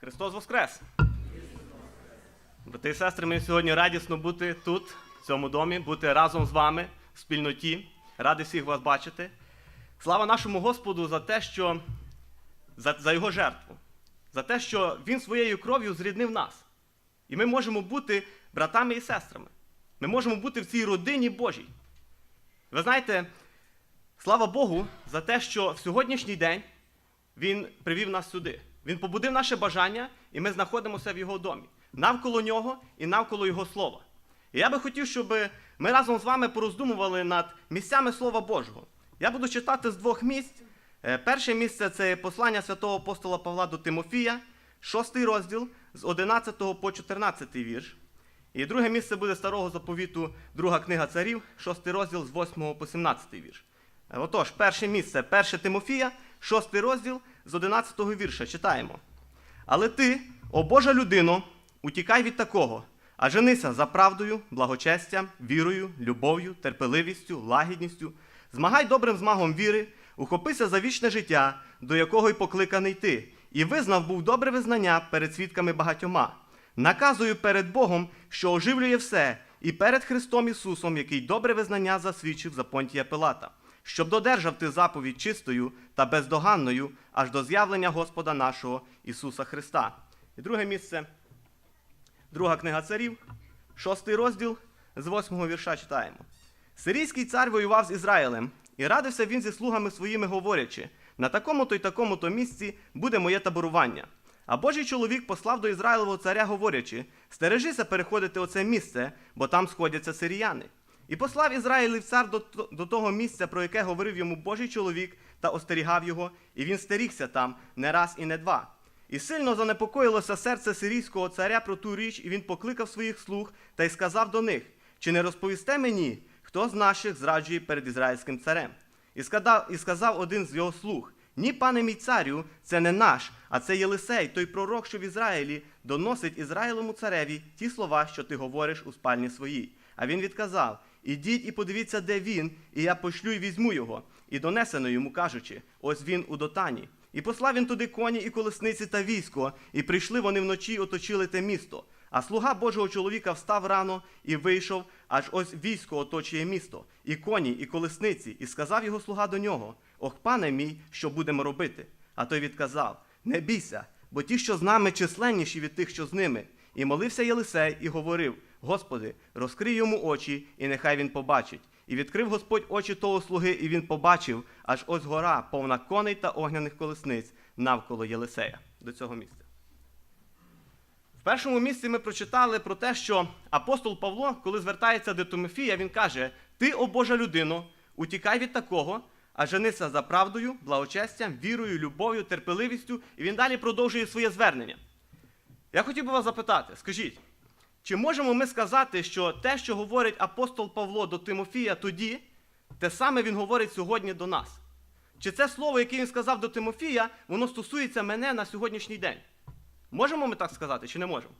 Христос Воскрес! Брати і сестри, ми сьогодні радісно бути тут, в цьому домі, бути разом з вами в спільноті. Радий всіх вас бачити. Слава нашому Господу за те, що за, за Його жертву, за те, що Він своєю кров'ю зріднив нас. І ми можемо бути братами і сестрами. Ми можемо бути в цій родині Божій. Ви знаєте, слава Богу за те, що в сьогоднішній день Він привів нас сюди. Він побудив наше бажання, і ми знаходимося в Його домі, навколо нього і навколо Його слова. І я би хотів, щоб ми разом з вами пороздумували над місцями Слова Божого. Я буду читати з двох місць. Е, Перше місце це послання святого апостола Павла до Тимофія, шостий розділ з 11 по 14 вірш. І друге місце буде старого заповіту, друга книга царів, шостий розділ з 8 по 17 вірш. Е, Отож, перше місце, перше Тимофія, шостий розділ з 11 го вірша. Читаємо. Але ти, о Божа людино, утікай від такого, а женися за правдою, благочестям, вірою, любов'ю, терпеливістю, лагідністю, змагай добрим змагом віри, ухопися за вічне життя, до якого й покликаний ти, і визнав був добре визнання перед свідками багатьома. Наказую перед Богом, що оживлює все, і перед Христом Ісусом, який добре визнання засвідчив за Понтія Пилата, щоб додержав ти заповідь чистою та бездоганною аж до з'явлення Господа нашого Ісуса Христа. І друге місце, друга книга царів, шостий розділ з восьмого вірша читаємо. Сирійський цар воював з Ізраїлем, і радився він зі слугами своїми, говорячи: на такому-то й такому-то місці буде моє таборування. А Божий чоловік послав до Ізраїлевого царя, говорячи: стережися переходити оце місце, бо там сходяться сиріяни. І послав Ізраїлів цар до, до того місця, про яке говорив йому Божий чоловік, та остерігав його, і він стерігся там не раз і не два. І сильно занепокоїлося серце сирійського царя про ту річ, і він покликав своїх слуг та й сказав до них: Чи не розповісте мені, хто з наших зраджує перед ізраїльським царем? І сказав, і сказав один з його слуг: Ні, пане мій царю, це не наш, а це Єлисей, той пророк, що в Ізраїлі, доносить Ізраїлому цареві ті слова, що ти говориш у спальні своїй. А він відказав: Ідіть і подивіться, де він, і я пошлю й візьму його. І донесено йому, кажучи: ось він у дотані. І послав він туди коні і колесниці та військо, і прийшли вони вночі і оточили те місто. А слуга Божого чоловіка встав рано і вийшов, аж ось військо оточує місто, і коні, і колесниці, і сказав його слуга до нього: Ох, пане мій, що будемо робити? А той відказав: Не бійся, бо ті, що з нами, численніші від тих, що з ними. І молився Єлисей і говорив: Господи, розкрий йому очі, і нехай він побачить. І відкрив Господь очі того слуги, і він побачив, аж ось гора, повна коней та огняних колесниць навколо Єлисея до цього місця. В першому місці ми прочитали про те, що апостол Павло, коли звертається до Тимофія, він каже: Ти, о Божа людино, утікай від такого, а женися за правдою, благочестям, вірою, любов'ю, терпеливістю, і він далі продовжує своє звернення. Я хотів би вас запитати, скажіть, чи можемо ми сказати, що те, що говорить апостол Павло до Тимофія тоді, те саме він говорить сьогодні до нас? Чи це слово, яке він сказав до Тимофія, воно стосується мене на сьогоднішній день? Можемо ми так сказати, чи не можемо?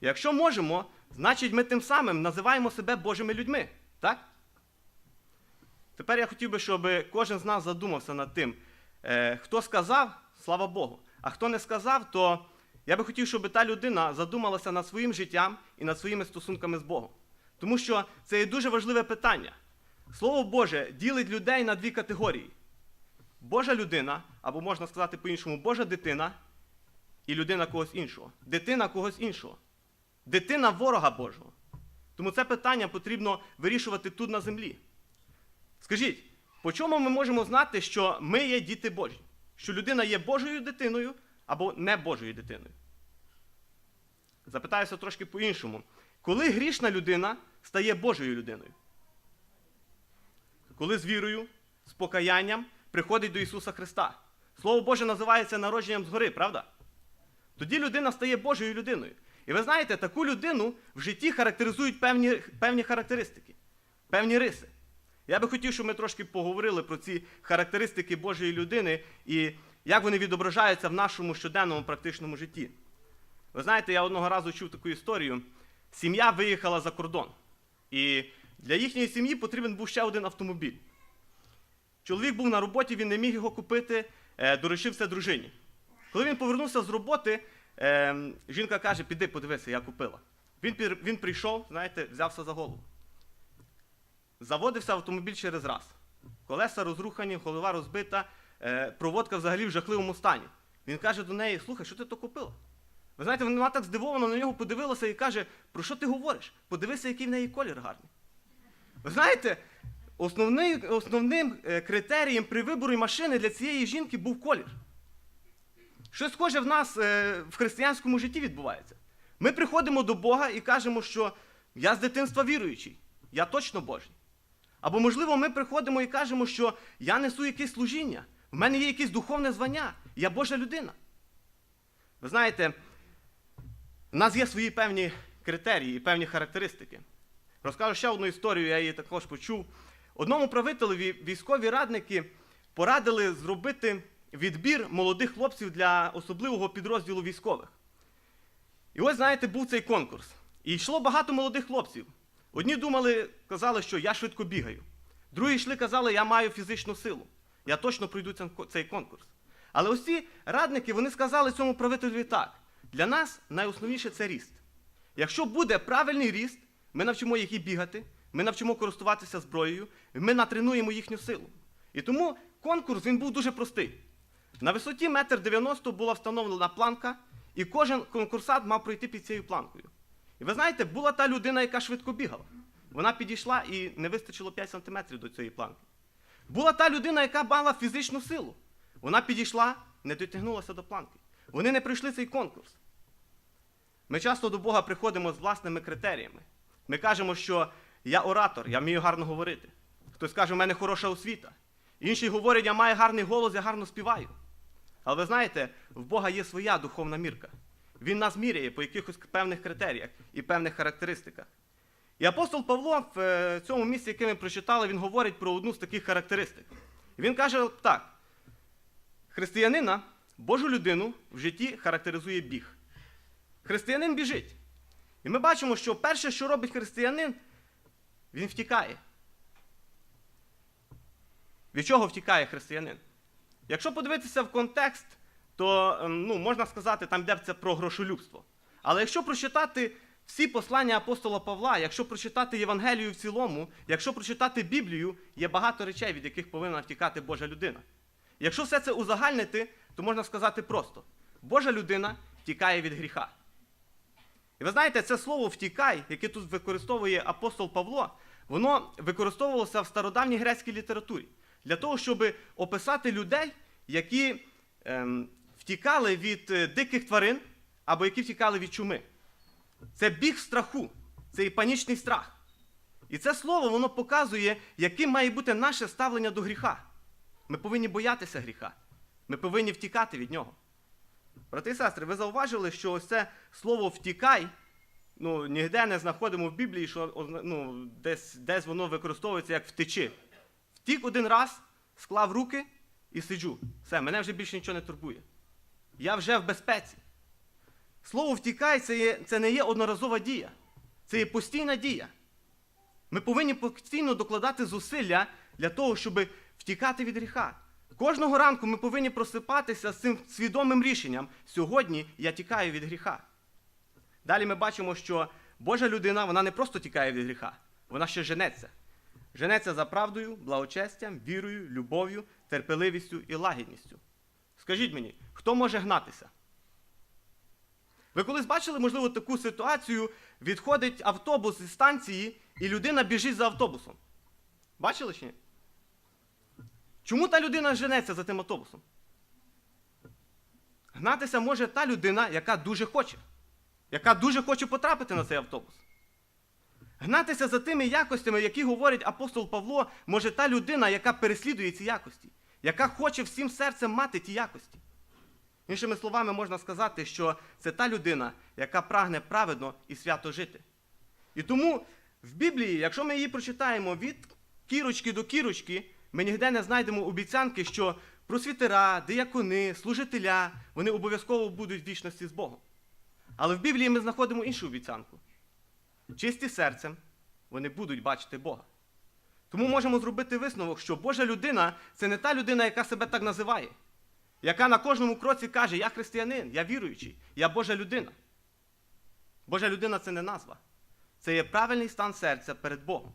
Якщо можемо, значить ми тим самим називаємо себе Божими людьми. Так? Тепер я хотів би, щоб кожен з нас задумався над тим, е, хто сказав, слава Богу, а хто не сказав, то я би хотів, щоб та людина задумалася над своїм життям і над своїми стосунками з Богом. Тому що це є дуже важливе питання. Слово Боже ділить людей на дві категорії: Божа людина, або можна сказати по-іншому, Божа дитина і людина когось іншого. Дитина когось іншого. Дитина ворога Божого. Тому це питання потрібно вирішувати тут на землі. Скажіть, по чому ми можемо знати, що ми є діти Божі? Що людина є Божою дитиною або не Божою дитиною? Запитаюся трошки по-іншому. Коли грішна людина стає Божою людиною? Коли з вірою, з покаянням приходить до Ісуса Христа. Слово Боже називається народженням згори, правда? Тоді людина стає Божою людиною. І ви знаєте, таку людину в житті характеризують певні, певні характеристики, певні риси. Я би хотів, щоб ми трошки поговорили про ці характеристики Божої людини і як вони відображаються в нашому щоденному практичному житті. Ви знаєте, я одного разу чув таку історію. Сім'я виїхала за кордон. І для їхньої сім'ї потрібен був ще один автомобіль. Чоловік був на роботі, він не міг його купити, е, доручився дружині. Коли він повернувся з роботи, е, жінка каже: піди, подивися, я купила. Він, він прийшов, знаєте, взявся за голову. Заводився автомобіль через раз. Колеса розрухані, голова розбита, проводка взагалі в жахливому стані. Він каже до неї: слухай, що ти то купила? Ви знаєте, вона так здивовано на нього подивилася і каже, про що ти говориш? Подивися, який в неї колір гарний. Ви знаєте, основний, основним е, критерієм при виборі машини для цієї жінки був колір. Щось схоже в нас е, в християнському житті відбувається. Ми приходимо до Бога і кажемо, що я з дитинства віруючий, я точно Божий. Або, можливо, ми приходимо і кажемо, що я несу якесь служіння, в мене є якесь духовне звання, я Божа людина. Ви знаєте, в нас є свої певні критерії і певні характеристики. Розкажу ще одну історію, я її також почув. Одному правителеві військові радники порадили зробити відбір молодих хлопців для особливого підрозділу військових. І ось, знаєте, був цей конкурс. І йшло багато молодих хлопців. Одні думали, казали, що я швидко бігаю. Другі йшли, казали, я маю фізичну силу. Я точно пройду цей- конкурс. Але ось ці радники вони сказали цьому правителю так: для нас найосновніше це ріст. Якщо буде правильний ріст, ми навчимо їх і бігати, ми навчимо користуватися зброєю, ми натренуємо їхню силу. І тому конкурс він був дуже простий. На висоті 1,90 м була встановлена планка, і кожен конкурсант мав пройти під цією планкою. І ви знаєте, була та людина, яка швидко бігала. Вона підійшла і не вистачило 5 см до цієї планки. Була та людина, яка мала фізичну силу. Вона підійшла, не дотягнулася до планки. Вони не пройшли цей конкурс. Ми часто до Бога приходимо з власними критеріями. Ми кажемо, що я оратор, я вмію гарно говорити. Хтось каже, у мене хороша освіта. Інші говорять, я маю гарний голос, я гарно співаю. Але ви знаєте, в Бога є своя духовна мірка. Він нас міряє по якихось певних критеріях і певних характеристиках. І апостол Павло в е, цьому місці, яке ми прочитали, він говорить про одну з таких характеристик. Він каже так: християнина, Божу людину в житті характеризує біг. Християнин біжить. І ми бачимо, що перше, що робить християнин, він втікає. Від чого втікає християнин? Якщо подивитися в контекст, то ем, ну, можна сказати, там йдеться про грошолюбство. Але якщо прочитати всі послання апостола Павла, якщо прочитати Євангелію в цілому, якщо прочитати Біблію, є багато речей, від яких повинна втікати Божа людина. Якщо все це узагальнити, то можна сказати просто: Божа людина втікає від гріха. І ви знаєте, це слово втікай, яке тут використовує апостол Павло, воно використовувалося в стародавній грецькій літературі для того, щоб описати людей, які ем, втікали від е, диких тварин або які втікали від чуми. Це біг страху, це і панічний страх. І це слово воно показує, яким має бути наше ставлення до гріха. Ми повинні боятися гріха. Ми повинні втікати від нього. Брати і сестри, ви зауважили, що ось це слово втікай, ну, ніде не знаходимо в Біблії, що ну, десь, десь воно використовується як втечи. Втік один раз, склав руки і сиджу. Все, мене вже більше нічого не турбує. Я вже в безпеці. Слово втікай це, не є одноразова дія, це є постійна дія. Ми повинні постійно докладати зусилля для того, щоб втікати від гріха. Кожного ранку ми повинні просипатися з цим свідомим рішенням. Сьогодні я тікаю від гріха. Далі ми бачимо, що Божа людина вона не просто тікає від гріха, вона ще женеться. Женеться за правдою, благочестям, вірою, любов'ю, терпеливістю і лагідністю. Скажіть мені, хто може гнатися? Ви колись бачили, можливо, таку ситуацію, відходить автобус із станції, і людина біжить за автобусом. Бачили чи ні? Чому та людина женеться за тим автобусом? Гнатися може та людина, яка дуже хоче, яка дуже хоче потрапити на цей автобус. Гнатися за тими якостями, які говорить апостол Павло, може та людина, яка переслідує ці якості, яка хоче всім серцем мати ті якості. Іншими словами, можна сказати, що це та людина, яка прагне праведно і свято жити. І тому в Біблії, якщо ми її прочитаємо від кірочки до кірочки, ми ніде не знайдемо обіцянки, що просвітера, диякони, служителя, вони обов'язково будуть в вічності з Богом. Але в Біблії ми знаходимо іншу обіцянку. Чисті серцем вони будуть бачити Бога. Тому можемо зробити висновок, що Божа людина це не та людина, яка себе так називає. Яка на кожному кроці каже: Я християнин, я віруючий, я Божа людина. Божа людина це не назва. Це є правильний стан серця перед Богом.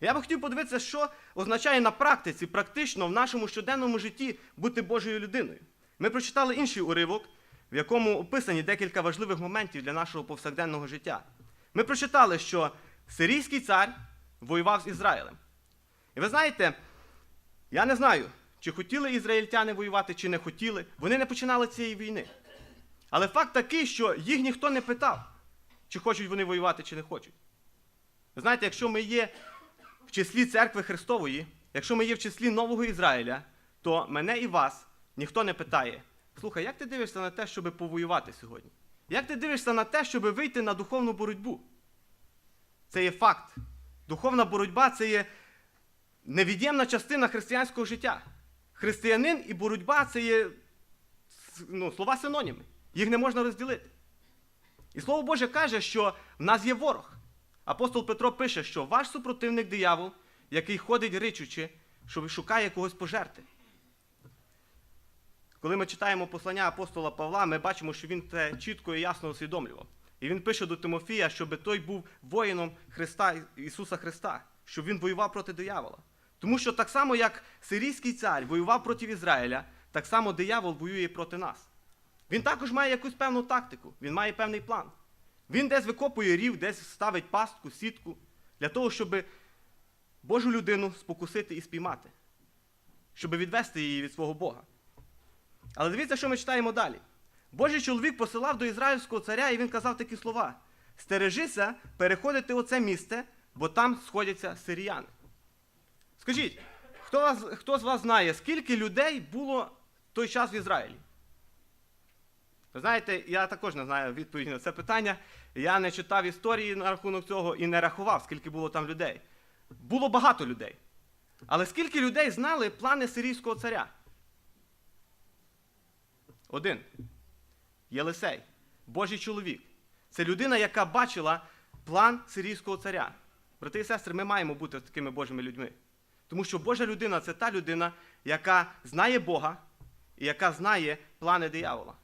Я би хотів подивитися, що означає на практиці, практично в нашому щоденному житті бути Божою людиною. Ми прочитали інший уривок, в якому описані декілька важливих моментів для нашого повсякденного життя. Ми прочитали, що сирійський цар воював з Ізраїлем. І ви знаєте, я не знаю, чи хотіли ізраїльтяни воювати, чи не хотіли. Вони не починали цієї війни. Але факт такий, що їх ніхто не питав, чи хочуть вони воювати, чи не хочуть. Ви знаєте, якщо ми є в числі церкви Христової, якщо ми є в числі Нового Ізраїля, то мене і вас ніхто не питає. Слухай, як ти дивишся на те, щоб повоювати сьогодні? Як ти дивишся на те, щоб вийти на духовну боротьбу? Це є факт. Духовна боротьба це є невід'ємна частина християнського життя. Християнин і боротьба це є ну, слова синоніми. Їх не можна розділити. І Слово Боже каже, що в нас є ворог. Апостол Петро пише, що ваш супротивник диявол, який ходить ричучи, що шукає когось пожерти. Коли ми читаємо послання апостола Павла, ми бачимо, що він це чітко і ясно усвідомлював. І він пише до Тимофія, щоб той був воїном Христа, Ісуса Христа, щоб він воював проти диявола. Тому що так само, як сирійський цар воював проти Ізраїля, так само диявол воює проти нас. Він також має якусь певну тактику, він має певний план. Він десь викопує рів, десь ставить пастку, сітку для того, щоб Божу людину спокусити і спіймати, щоб відвести її від свого Бога. Але дивіться, що ми читаємо далі. Божий чоловік посилав до ізраїльського царя, і він казав такі слова: Стережися переходити оце місце, бо там сходяться сиріяни. Скажіть, хто, вас, хто з вас знає, скільки людей було в той час в Ізраїлі? Ви знаєте, я також не знаю відповіді на це питання. Я не читав історії на рахунок цього і не рахував, скільки було там людей. Було багато людей. Але скільки людей знали плани сирійського царя? Один. Єлисей, Божий чоловік. Це людина, яка бачила план сирійського царя. Брати і сестри, ми маємо бути такими Божими людьми. Тому що Божа людина це та людина, яка знає Бога і яка знає плани диявола.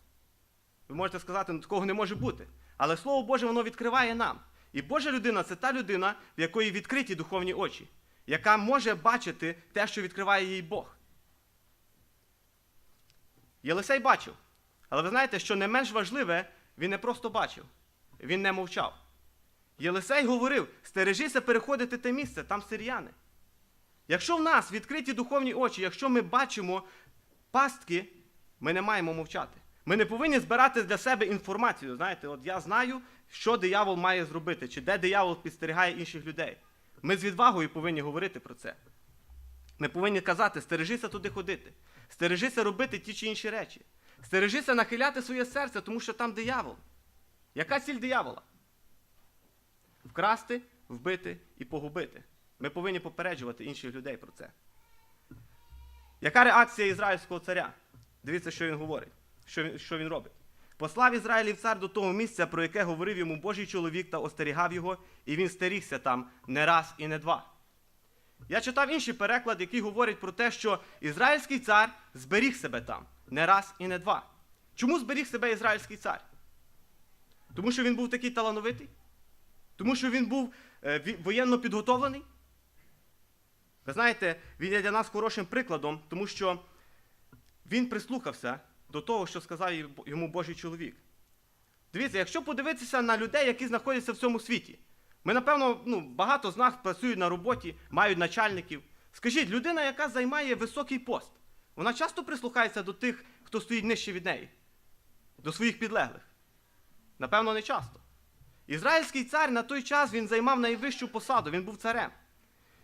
Ви можете сказати, ну такого не може бути. Але Слово Боже, воно відкриває нам. І Божа людина це та людина, в якої відкриті духовні очі, яка може бачити те, що відкриває їй Бог. Єлисей бачив. Але ви знаєте, що не менш важливе, він не просто бачив, він не мовчав. Єлисей говорив: стережися переходити те місце, там сиріяни. Якщо в нас відкриті духовні очі, якщо ми бачимо пастки, ми не маємо мовчати. Ми не повинні збирати для себе інформацію. Знаєте, от я знаю, що диявол має зробити, чи де диявол підстерігає інших людей. Ми з відвагою повинні говорити про це. Ми повинні казати, стережися туди ходити, стережися робити ті чи інші речі. Стережися нахиляти своє серце, тому що там диявол. Яка ціль диявола? Вкрасти, вбити і погубити. Ми повинні попереджувати інших людей про це. Яка реакція ізраїльського царя? Дивіться, що він говорить, що що він робить. Послав Ізраїлів цар до того місця, про яке говорив йому Божий чоловік та остерігав його, і він стерігся там не раз і не два. Я читав інший переклад, який говорить про те, що ізраїльський цар зберіг себе там не раз і не два. Чому зберіг себе ізраїльський цар? Тому що він був такий талановитий? Тому що він був е, воєнно підготовлений? Ви знаєте, він є для нас хорошим прикладом, тому що він прислухався до того, що сказав йому Божий чоловік. Дивіться, якщо подивитися на людей, які знаходяться в цьому світі, ми, напевно, ну, багато з нас працюють на роботі, мають начальників. Скажіть, людина, яка займає високий пост, вона часто прислухається до тих, хто стоїть нижче від неї, до своїх підлеглих? Напевно, не часто. Ізраїльський цар на той час він займав найвищу посаду, він був царем.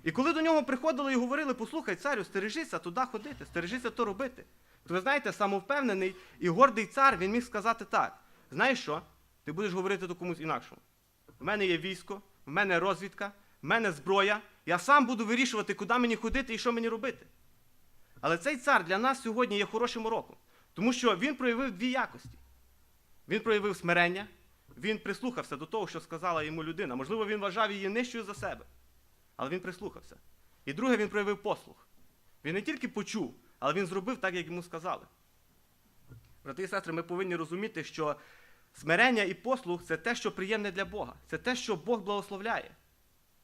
І коли до нього приходили і говорили, послухай, царю, стережися туди ходити, стережися то робити. То ви знаєте, самовпевнений і гордий цар він міг сказати так: знаєш що? Ти будеш говорити до комусь інакшому. В мене є військо, в мене розвідка, в мене зброя. Я сам буду вирішувати, куди мені ходити і що мені робити. Але цей цар для нас сьогодні є хорошим уроком, тому що він проявив дві якості. Він проявив смирення, він прислухався до того, що сказала йому людина. Можливо, він вважав її нижчою за себе, але він прислухався. І друге, він проявив послух. Він не тільки почув, але він зробив так, як йому сказали. Брати і сестри, ми повинні розуміти, що смирення і послух це те, що приємне для Бога. Це те, що Бог благословляє.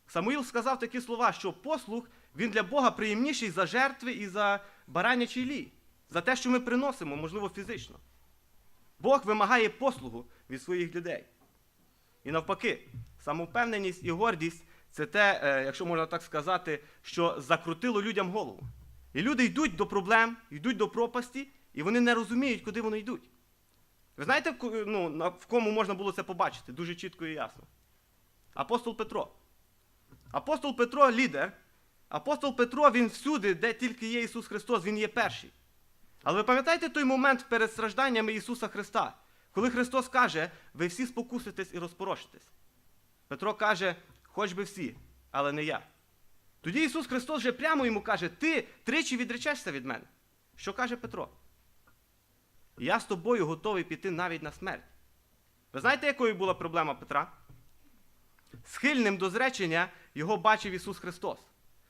Самуїл сказав такі слова, що послух він для Бога приємніший за жертви і за баранячий лій, за те, що ми приносимо, можливо, фізично. Бог вимагає послугу від своїх людей. І навпаки, самовпевненість і гордість це те, е, якщо можна так сказати, що закрутило людям голову. І люди йдуть до проблем, йдуть до пропасті, і вони не розуміють, куди вони йдуть. Ви знаєте, ну, в кому можна було це побачити дуже чітко і ясно? Апостол Петро. Апостол Петро лідер. Апостол Петро, він всюди, де тільки є Ісус Христос, Він є перший. Але ви пам'ятаєте той момент перед стражданнями Ісуса Христа, коли Христос каже, ви всі спокуситесь і розпорошитесь. Петро каже, хоч би всі, але не я. Тоді Ісус Христос вже прямо йому каже, ти тричі відречешся від мене. Що каже Петро? Я з тобою готовий піти навіть на смерть. Ви знаєте, якою була проблема Петра? Схильним до зречення його бачив Ісус Христос.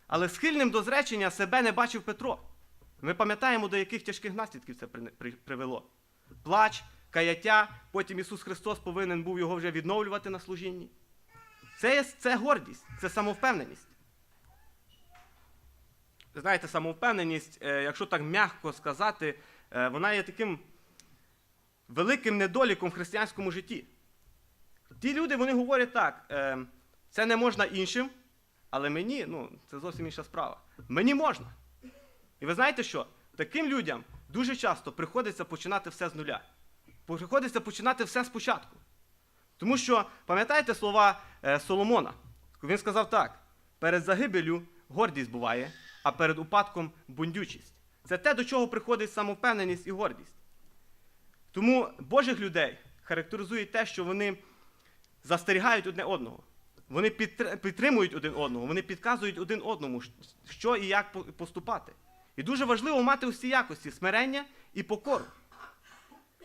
Але схильним до зречення себе не бачив Петро. Ми пам'ятаємо, до яких тяжких наслідків це при- при- привело. Плач, каяття, потім Ісус Христос повинен був його вже відновлювати на служінні. Це, це гордість, це самовпевненість. Знаєте, самовпевненість, е, якщо так м'яко сказати, е, вона є таким великим недоліком в християнському житті. Ті люди вони говорять так: е, це не можна іншим, але мені, ну, це зовсім інша справа. Мені можна. І ви знаєте що? Таким людям дуже часто приходиться починати все з нуля. Приходиться починати все спочатку. Тому що, пам'ятаєте слова е, Соломона? Він сказав так: перед загибелю гордість буває, а перед упадком бундючість. Це те, до чого приходить самовпевненість і гордість. Тому Божих людей характеризує те, що вони застерігають одне одного. Вони підтр- підтримують один одного, вони підказують один одному, що і як поступати. І дуже важливо мати усі якості смирення і покору.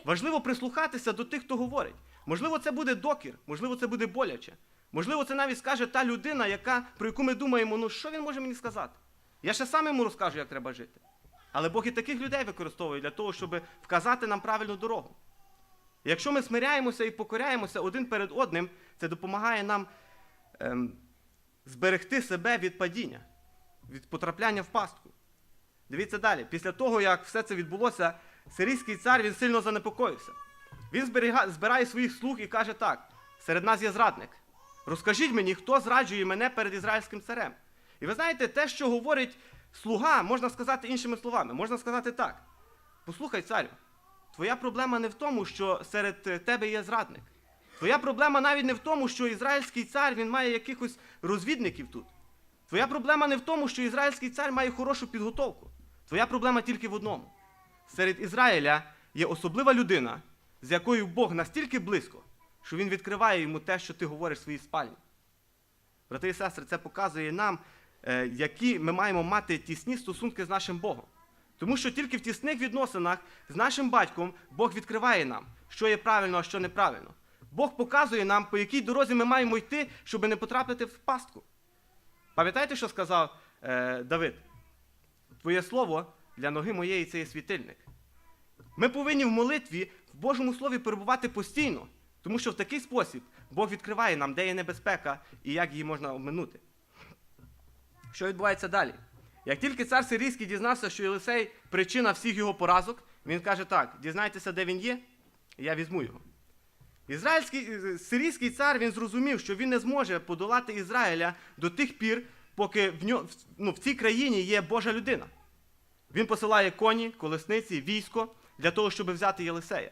Важливо прислухатися до тих, хто говорить. Можливо, це буде докір, можливо, це буде боляче. Можливо, це навіть скаже та людина, яка, про яку ми думаємо, ну що він може мені сказати? Я ще сам йому розкажу, як треба жити. Але Бог і таких людей використовує для того, щоб вказати нам правильну дорогу. Якщо ми смиряємося і покоряємося один перед одним, це допомагає нам ем, зберегти себе від падіння, від потрапляння в пастку. Дивіться далі. Після того, як все це відбулося, сирійський цар він сильно занепокоївся. Він зберіга- збирає своїх слуг і каже так: серед нас є зрадник. Розкажіть мені, хто зраджує мене перед ізраїльським царем. І ви знаєте, те, що говорить слуга, можна сказати іншими словами. Можна сказати так: послухай, царю, твоя проблема не в тому, що серед тебе є зрадник. Твоя проблема навіть не в тому, що ізраїльський цар він має якихось розвідників тут. Твоя проблема не в тому, що ізраїльський цар має хорошу підготовку. Твоя проблема тільки в одному. Серед Ізраїля є особлива людина, з якою Бог настільки близько, що він відкриває йому те, що ти говориш в своїй спальні. Брати і сестри, це показує нам, е, які ми маємо мати тісні стосунки з нашим Богом. Тому що тільки в тісних відносинах з нашим батьком Бог відкриває нам, що є правильно, а що неправильно. Бог показує нам, по якій дорозі ми маємо йти, щоб не потрапити в пастку. Пам'ятаєте, що сказав е, Давид? Твоє слово для ноги моєї це є світильник. Ми повинні в молитві в Божому Слові перебувати постійно, тому що в такий спосіб Бог відкриває нам, де є небезпека і як її можна обминути. Що відбувається далі? Як тільки цар сирійський дізнався, що Єлисей причина всіх його поразок, він каже так: дізнайтеся, де він є, і я візьму його. Ізраїльський е, сирійський цар він зрозумів, що він не зможе подолати Ізраїля до тих пір, поки в, ньо, ну, в цій країні є Божа людина. Він посилає коні, колесниці, військо для того, щоб взяти Єлисея.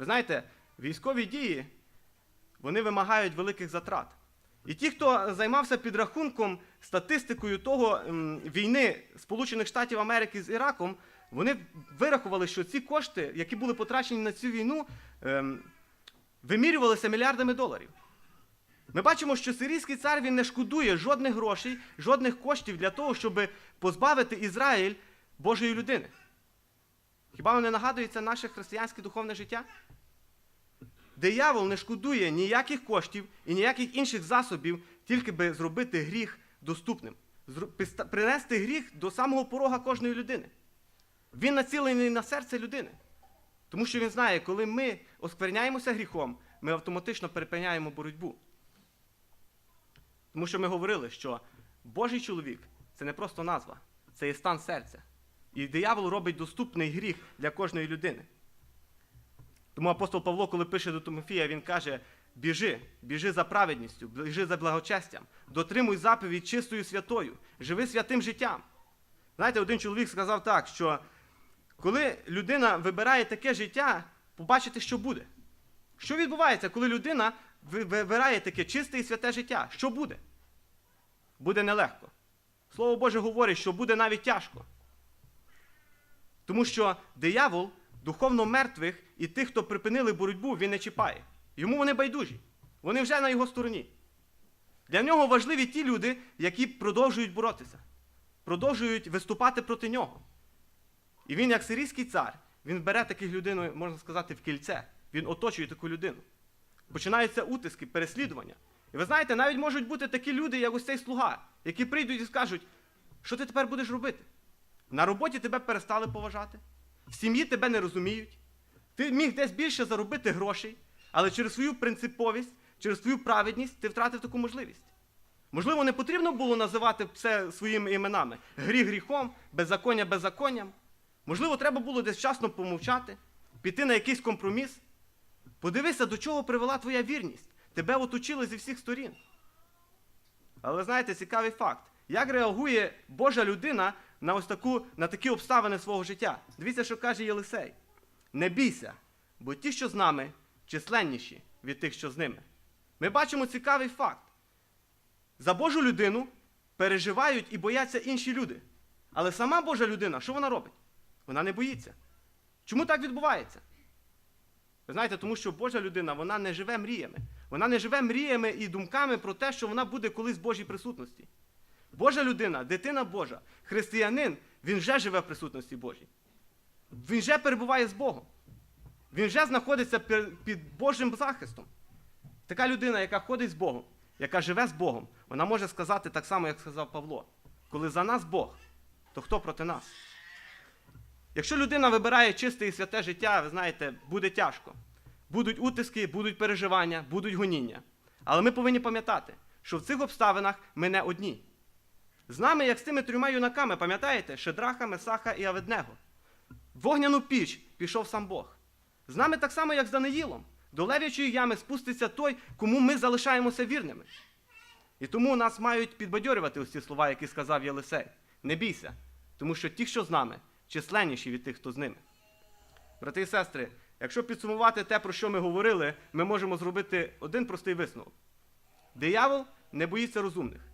Ви знаєте, військові дії вони вимагають великих затрат. І ті, хто займався підрахунком, статистикою того війни Сполучених Штатів Америки з Іраком, вони вирахували, що ці кошти, які були потрачені на цю війну, ем, вимірювалися мільярдами доларів. Ми бачимо, що сирійський цар він не шкодує жодних грошей, жодних коштів для того, щоб позбавити Ізраїль Божої людини. Хіба вам не нагадується наше християнське духовне життя? Диявол не шкодує ніяких коштів і ніяких інших засобів, тільки би зробити гріх доступним, принести гріх до самого порога кожної людини. Він націлений на серце людини. Тому що він знає, коли ми оскверняємося гріхом, ми автоматично перепиняємо боротьбу. Тому що ми говорили, що Божий чоловік це не просто назва, це є стан серця. І диявол робить доступний гріх для кожної людини. Тому апостол Павло, коли пише до Тимофія, він каже: біжи, біжи за праведністю, біжи за благочестям, дотримуй заповідь чистою святою, живи святим життям. Знаєте, один чоловік сказав так, що коли людина вибирає таке життя, побачите, що буде. Що відбувається, коли людина вибирає таке чисте і святе життя? Що буде? Буде нелегко. Слово Боже говорить, що буде навіть тяжко. Тому що диявол духовно мертвих і тих, хто припинили боротьбу, він не чіпає. Йому вони байдужі. Вони вже на його стороні. Для нього важливі ті люди, які продовжують боротися, продовжують виступати проти нього. І він, як сирійський цар, він бере таких людей, можна сказати, в кільце. Він оточує таку людину. Починаються утиски, переслідування. І ви знаєте, навіть можуть бути такі люди, як ось цей слуга, які прийдуть і скажуть, що ти тепер будеш робити? На роботі тебе перестали поважати, в сім'ї тебе не розуміють. Ти міг десь більше заробити грошей, але через свою принциповість, через свою праведність ти втратив таку можливість. Можливо, не потрібно було називати все своїми іменами: гріх гріхом, беззаконня беззаконням. Можливо, треба було десь вчасно помовчати, піти на якийсь компроміс. Подивися, до чого привела твоя вірність. Тебе оточили зі всіх сторін. Але знаєте, цікавий факт. Як реагує Божа людина на ось таку, на такі обставини свого життя? Дивіться, що каже Єлисей. Не бійся, бо ті, що з нами, численніші від тих, що з ними. Ми бачимо цікавий факт. За Божу людину переживають і бояться інші люди. Але сама Божа людина, що вона робить? Вона не боїться. Чому так відбувається? Ви знаєте, тому що Божа людина вона не живе мріями. Вона не живе мріями і думками про те, що вона буде колись в Божій присутності. Божа людина, дитина Божа, християнин, він вже живе в присутності Божій. Він вже перебуває з Богом. Він вже знаходиться під Божим захистом. Така людина, яка ходить з Богом, яка живе з Богом, вона може сказати так само, як сказав Павло: коли за нас Бог, то хто проти нас? Якщо людина вибирає чисте і святе життя, ви знаєте, буде тяжко. Будуть утиски, будуть переживання, будуть гоніння. Але ми повинні пам'ятати, що в цих обставинах ми не одні. З нами, як з тими трьома юнаками, пам'ятаєте, Шедраха, Месаха і Аведнего. Вогняну піч пішов сам Бог. З нами так само, як з Даниїлом. До лев'ячої ями спуститься той, кому ми залишаємося вірними. І тому нас мають підбадьорювати ось слова, які сказав Єлисей. Не бійся, тому що ті, що з нами, численніші від тих, хто з ними. Брати і сестри, якщо підсумувати те, про що ми говорили, ми можемо зробити один простий висновок. Диявол не боїться розумних.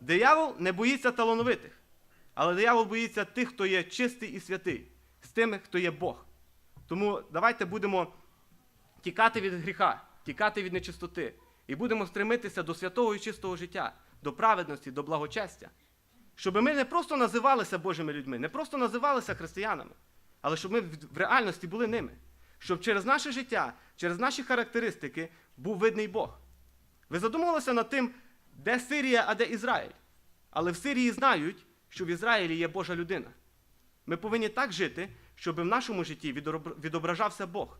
Диявол не боїться талановитих. Але диявол боїться тих, хто є чистий і святий, з тими, хто є Бог. Тому давайте будемо тікати від гріха, тікати від нечистоти. І будемо стремитися до святого і чистого життя, до праведності, до благочестя. Щоб ми не просто називалися Божими людьми, не просто називалися християнами, але щоб ми в реальності були ними. Щоб через наше життя, через наші характеристики був видний Бог. Ви задумувалися над тим, де Сирія, а де Ізраїль. Але в Сирії знають, що в Ізраїлі є Божа людина. Ми повинні так жити, щоб в нашому житті відображався Бог,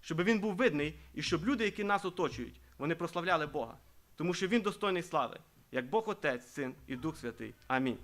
щоб він був видний і щоб люди, які нас оточують, вони прославляли Бога. Тому що Він достойний слави, як Бог Отець, Син і Дух Святий. Амінь.